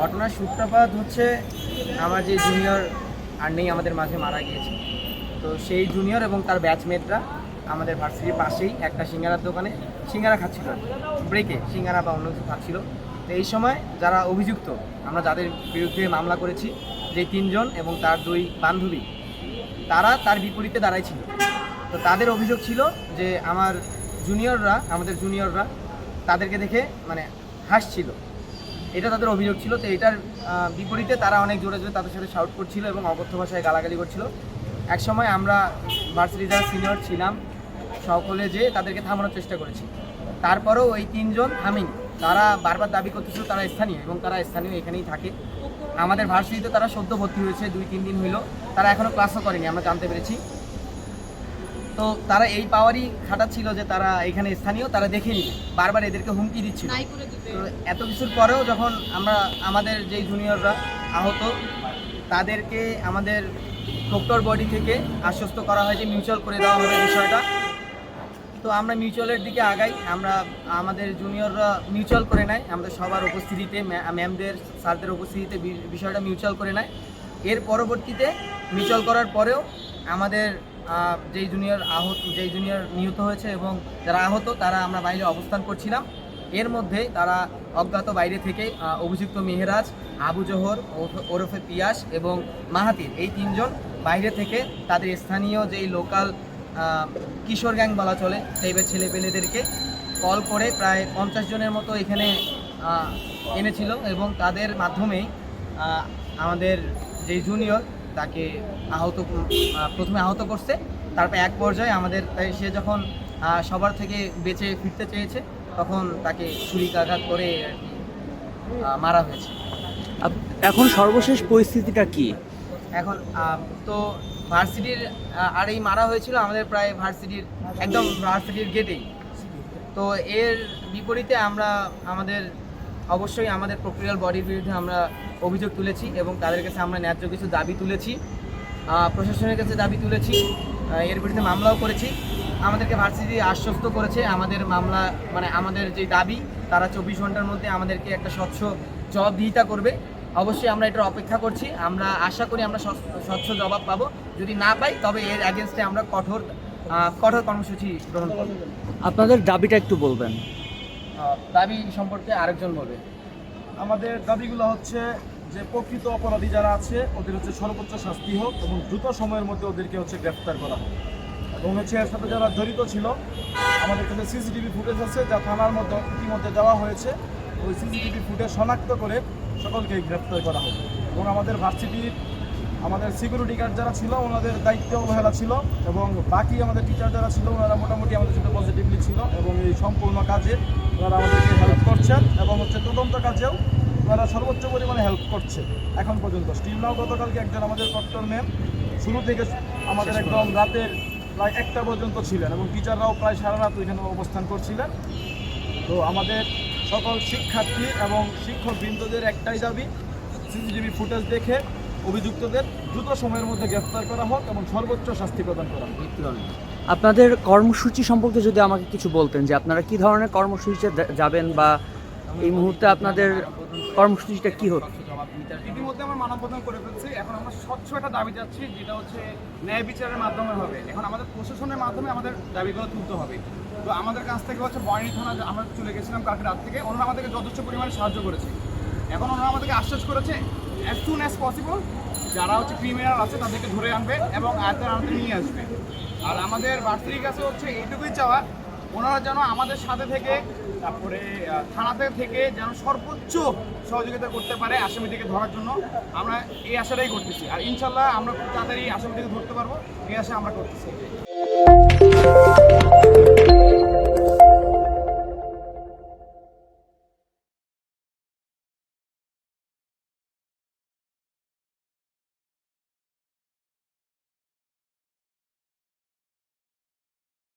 ঘটনার সূত্রপাত হচ্ছে আমার যে জুনিয়র আর নেই, আমাদের মাঝে মারা গিয়েছে। তো সেই জুনিয়র এবং তার ব্যাচমেটরা আমাদের ভার্সিটির পাশেই একটা সিঙ্গারার দোকানে সিঙ্গারা খাচ্ছিল। ব্রেকে সিঙ্গারা বা অন্য কিছু খাচ্ছিল। তো এই সময় যারা অভিযুক্ত, আমরা যাদের বিরুদ্ধে মামলা করেছি, যে তিনজন এবং তার দুই বান্ধবী, তারা তার বিপরীতে দাঁড়াই ছিল। তো তাদের অভিযোগ ছিল যে আমার জুনিয়ররা আমাদের জুনিয়ররা তাদেরকে দেখে মানে হাসছিল। এটা তাদের অভিযোগ ছিল, তো এটার বিপরীতে তারা অনেক জোরে জোরে তাদের সাথে শাউট করছিল এবং অকথ্য ভাষায় গালাগালি করছিল। এক সময় আমরা ভার্সিটি যারা সিনিয়র ছিলাম, সকলে যে তাদেরকে থামানোর চেষ্টা করেছি। তারপরেও ওই তিনজন থামেনি। তারা বারবার দাবি করতেছিল তারা স্থানীয় এবং তারা স্থানীয় এখানেই থাকে। আমাদের ভার্সিটিতে তারা সদ্য ভর্তি হয়েছে, দুই তিন দিন হইল। তারা এখনও ক্লাসও করেনি, আমরা জানতে পেরেছি। তো তারা এই পাওয়ারই খাটাচ্ছিল যে তারা এখানে স্থানীয় তারা দেখে নিবে। বারবার এদেরকে হুমকি দিচ্ছিল। তো এত কিছুর পরেও যখন আমরা আমাদের যেই জুনিয়ররা আহত তাদেরকে আমাদের ডক্টর বডি থেকে আশ্বস্ত করা হয় যে মিউচুয়াল করে দেওয়া হবে বিষয়টা। তো আমরা মিউচুয়ালের দিকে আগাই। আমরা আমাদের জুনিয়ররা মিউচুয়াল করে নেয়। আমাদের সবার উপস্থিতিতে ম্যামদের স্যারদের উপস্থিতিতে বিষয়টা মিউচুয়াল করে নেয়। এর পরবর্তীতে মিউচুয়াল করার পরেও আমাদের যেই জুনিয়র আহত, যেই জুনিয়র নিহত হয়েছে এবং যারা আহত, তারা আমরা বাইরে অবস্থান করছিলাম। এর মধ্যে তারা অজ্ঞাত বাইরে থেকে অভিযুক্ত মেহরাজ, আবু জোহর, ওরফে- পিয়াস এবং মাহাতির এই তিনজন বাইরে থেকে তাদের স্থানীয় যেই লোকাল কিশোর গ্যাং বলা চলে টাইপের ছেলেপেলেদেরকে কল করে প্রায় পঞ্চাশ জনের মতো এখানে এনেছিল এবং তাদের মাধ্যমেই আমাদের যেই জুনিয়র তাকে আহত প্রথমে আহত করছে। তারপর এক পর্যায়ে আমাদের তাই সে যখন সবার থেকে বেঁচে ফিরতে চেয়েছে তখন তাকে ছুরিকাঘাত করে মারা হয়েছে। এখন সর্বশেষ পরিস্থিতিটা কি? এখন তো ভার্সিটির আর এই মারা হয়েছিল আমাদের প্রায় ভার্সিটির একদম ভার্সিটির গেটেই তো এর বিপরীতে আমরা আমাদের অবশ্যই আমাদের প্রক্রিয়াল বডির বিরুদ্ধে আমরা অভিযোগ তুলেছি এবং তাদের কাছে আমরা ন্যায্য কিছু দাবি তুলেছি। প্রশাসনের কাছে দাবি তুলেছি। এর বিরুদ্ধে মামলাও করেছি। আমাদেরকে ভার্সিটি আশ্বস্ত করেছে। আমাদের মামলা মানে আমাদের যে দাবি, তারা চব্বিশ ঘণ্টার মধ্যে আমাদেরকে একটা স্বচ্ছ জবাবদিহিতা করবে। অবশ্যই আমরা এটার অপেক্ষা করছি। আমরা আশা করি আমরা স্বচ্ছ- জবাব পাবো। যদি না পাই, তবে এর অ্যাগেনস্টে আমরা কঠোর কঠোর কর্মসূচি গ্রহণ করব। আপনাদের দাবিটা একটু বলবেন। দাবি সম্পর্কে আরেকজন বলবে। আমাদের দাবিগুলো হচ্ছে যে প্রকৃত অপরাধী যারা আছে, ওদের হচ্ছে সর্বোচ্চ শাস্তি হোক এবং দ্রুত সময়ের মধ্যে ওদেরকে হচ্ছে গ্রেফতার করা হোক। এবং হচ্ছে এর সাথে যারা জড়িত ছিল, আমাদের কাছে সিসিটিভি ফুটেজ আছে যা থানার মধ্যে ইতিমধ্যে দেওয়া হয়েছে। ওই সিসিটিভি ফুটেজ শনাক্ত করে সকলকে গ্রেফতার করা হোক। এবং আমাদের ভার্সিটির আমাদের সিকিউরিটি গার্ড যারা ছিল, ওনাদের দায়িত্ব অবহেলা ছিল এবং বাকি আমাদের টিচার যারা ছিল, ওনারা মোটামুটি আমাদের সাথে পজিটিভলি ছিল এবং এই সম্পূর্ণ কাজে ওনারা আমাদেরকে হেল্প করছেন এবং হচ্ছে তদন্ত কাজেও ওনারা সর্বোচ্চ পরিমাণে হেল্প করছে এখন পর্যন্ত। স্টিল নাও গতকালকে একজন আমাদের কট্টর ম্যাম শুরু থেকে আমাদের একদম রাতের প্রায় একটা পর্যন্ত ছিলেন এবং টিচাররাও প্রায় সারা রাত ওইখানে অবস্থান করছিলেন। তো আমাদের সকল শিক্ষার্থী এবং শিক্ষক বৃন্দদের একটাই দাবি সিসিটিভি ফুটেজ দেখে অভিযুক্তদের দ্রুত সময়ের মধ্যে গ্রেফতার করা হোক এবং সর্বোচ্চ শাস্তি প্রদান করা হোক। আপনাদের কর্মসূচি সম্পর্কে যদি আমাকে কিছু বলতেন যে আপনারা কি ধরনের কর্মসূচিতে যাবেন বা এই মুহূর্তে আপনাদের কর্মসূচিটা কি হচ্ছে? ইতিমধ্যে আমরা মানববন্ধন করে ফেলছি। এখন আমরা স্বচ্ছ একটা দাবি যাচ্ছি যেটা হচ্ছে ন্যায় বিচারের মাধ্যমে হবে। এখন আমাদের প্রশাসনের মাধ্যমে আমাদের দাবিগুলো তুলতে হবে। তো আমাদের কাছ থেকে হচ্ছে বয়নি থানা আমরা চলে গেছিলাম কালকে রাত থেকে। ওনারা আমাদেরকে যথেষ্ট পরিমাণে সাহায্য করেছে। এখন ওনারা আমাদেরকে আশ্বাস করেছে অ্যাজ সুন অ্যাজ পসিবল যারা হচ্ছে ক্রিমিনাল আছে, তাদেরকে ধরে আনবে এবং আয়ত্তের আনতে নিয়ে আসবে। আর আমাদের ভার্সিটির কাছে হচ্ছে এইটুকুই চাওয়া। ওনারা যেন আমাদের সাথে থেকে, তারপরে থানাতে থেকে যেন সর্বোচ্চ সহযোগিতা করতে পারে আসামিটিকে ধরার জন্য। আমরা এই আশাটাই করতেছি। আর ইনশাল্লাহ আমরা খুব তাড়াতাড়ি আসামিটিকে ধরতে পারব। এই আশা আমরা করতেছি।